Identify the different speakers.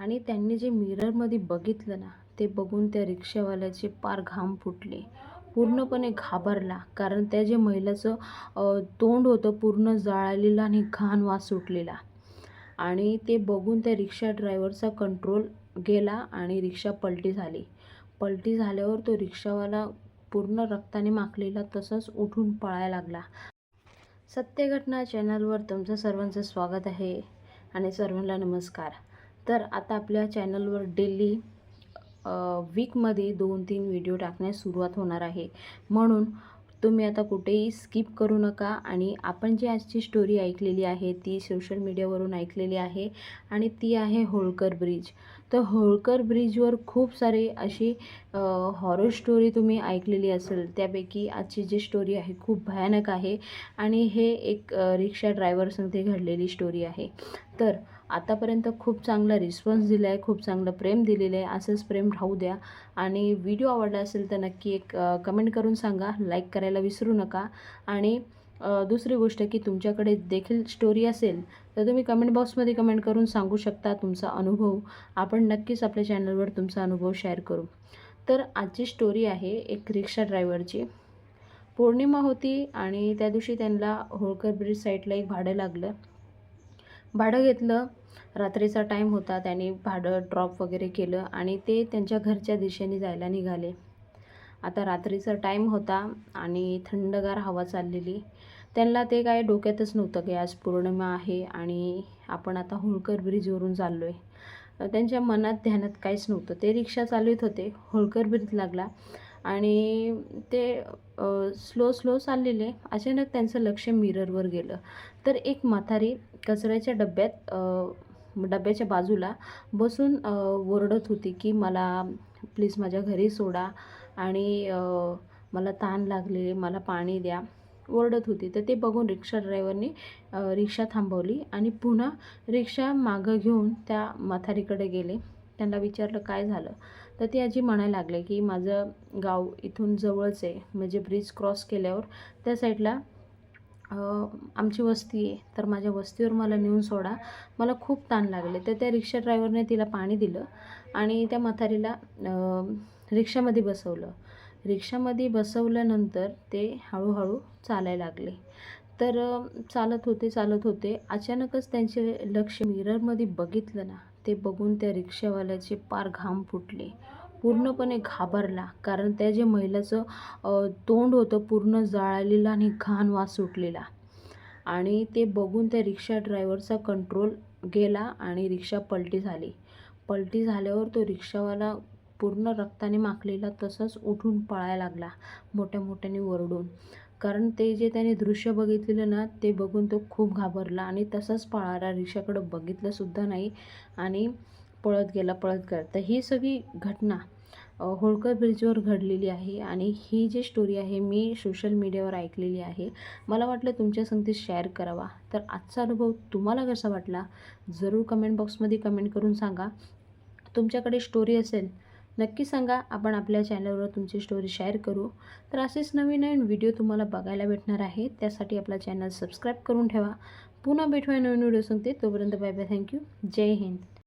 Speaker 1: आणि त्यांनी जे मिररमध्ये बघितलं ना ते बघून त्या रिक्षावाल्याचे पार घाम फुटले. पूर्णपणे घाबरला कारण त्या जे महिलाचं तोंड होतं पूर्ण जळालेलं आणि घाण वास सुटलेला. आणि ते बघून त्या रिक्षा ड्रायव्हरचा कंट्रोल गेला आणि रिक्षा पलटी झाली. पलटी झाल्यावर तो रिक्षावाला पूर्ण रक्ताने माखलेला तसंच उठून पळायला लागला. सत्य घटना चॅनलवर तुमचं सर्वांचं स्वागत आहे. आणि सर्वांना नमस्कार. तर आता आपल्या चॅनलवर डेली वीकमध्ये दोन तीन व्हिडिओ टाकण्यास सुरुवात होणार आहे. म्हणून तुम्ही आता कुठेही स्किप करू नका आणि आपण जी आजची स्टोरी ऐकलेली आहे ती सोशल मीडियावरून ऐकलेली आहे आणि ती आहे होळकर ब्रिज तर होळकर ब्रिजवर खूप सारे अशी हॉरर स्टोरी तुम्ही ऐकलेली असेल त्यापैकी आजची जी स्टोरी आहे खूप भयानक आहे आणि हे एक रिक्षा ड्रायव्हरसंगते घडलेली स्टोरी आहे. तर आतापर्यंत खूप चांगला रिस्पॉन्स दिला आहे खूप चांगलं प्रेम दिलेलं आहे असंच प्रेम राहू द्या. आणि व्हिडिओ आवडला असेल तर नक्की एक कमेंट करून सांगा लाईक करायला विसरू नका. आणि दुसरी गोष्ट की तुमच्याकडे देखील स्टोरी असेल तर तुम्ही कमेंट बॉक्समध्ये कमेंट करून सांगू शकता तुमचा अनुभव. आपण नक्कीच आपल्या चॅनलवर तुमचा अनुभव शेअर करू. तर आजची स्टोरी आहे एक रिक्षा ड्रायव्हरची पौर्णिमा होती आणि त्या दिवशी त्यांना होळकर ब्रिज साईडला एक भाडं लागलं. भाडं घेतलं. रात्रीचा टाईम होता त्यांनी भाडं ड्रॉप वगैरे केलं आणि ते त्यांच्या घरच्या दिशेने जायला निघाले. आता रात्रीचा टाईम होता आणि थंडगार हवा चाललेली. त्यांना ते काय डोक्यातच नव्हतं की आज पौर्णिमा आहे आणि आपण आता होळकर ब्रिजवरून चाललो आहे त्यांच्या मनात ध्यानात काहीच नव्हतं. ते रिक्षा चालवत होते होळकर ब्रिज लागला आणि ते स्लो स्लो चाललेले. अचानक त्यांचं लक्ष मिररवर गेलं. तर एक म्हातारी कचऱ्याच्या डब्यात डब्याच्या बाजूला बसून ओरडत होती की मला प्लीज माझ्या घरी सोडा. आणि मला ताण लागले मला पाणी द्या ओरडत होती. तर ते बघून रिक्षा ड्रायव्हरनी रिक्षा थांबवली आणि पुन्हा रिक्षा मागं घेऊन त्या म्हातारीकडे गेले. त्यांना विचारलं काय झालं? तर ती आजी म्हणायला लागले की माझं गाव इथून जवळच आहे. म्हणजे ब्रिज क्रॉस केल्यावर त्या साईडला आमची वस्ती आहे. तर माझ्या वस्तीवर मला नेऊन सोडा. मला खूप ताण लागले. तर त्या रिक्षा ड्रायव्हरने तिला पाणी दिलं आणि त्या म्हातारीला रिक्षामध्ये बसवलं. रिक्षामध्ये बसवल्यानंतर ते हळूहळू चालायला लागले. तर चालत होते चालत होते. अचानकच त्यांचे लक्ष मिररमध्ये बघितलं ना ते बघून त्या रिक्षावाल्याचे पार घाम फुटले. पूर्णपणे घाबरला कारण त्या जे महिलाचं तोंड होतं पूर्ण जाळलेलं आणि घाण वास सुटलेला. आणि ते बघून त्या रिक्षा ड्रायव्हरचा कंट्रोल गेला आणि रिक्षा पलटी झाली. पलटी झाल्यावर तो रिक्षावाला पूर्ण रक्ताने माखलेला तसंच उठून पळायला लागला मोठ्या मोठ्याने ओरडून कारण ते जे त्याने दृश्य बघितलेलं ना ते बघून तो खूप घाबरला आणि तसंच पळाला. रिक्षाकडं बघितलंसुद्धा नाही आणि पळत गेला पळत गेला. तर ही सगळी घटना होळकर ब्रिजवर घडलेली आहे आणि ही जी स्टोरी आहे मी सोशल मीडियावर ऐकलेली आहे. मला वाटलं तुमच्या संगतीत शेअर करावा. तर आजचा अनुभव तुम्हाला कसा वाटला? जरूर कमेंट बॉक्समध्ये कमेंट करून सांगा. तुमच्याकडे स्टोरी असेल नक्की सांगा आपण आपल्या चॅनलवर तुमची स्टोरी शेअर करू. तर असेच नवीन नवीन व्हिडिओ तुम्हाला बघायला भेटणार आहे. त्यासाठी आपला चॅनल सबस्क्राईब करून ठेवा. पुन्हा भेटूया नवीन व्हिडिओ सांगते तोपर्यंत बाय बाय थँक्यू जय हिंद.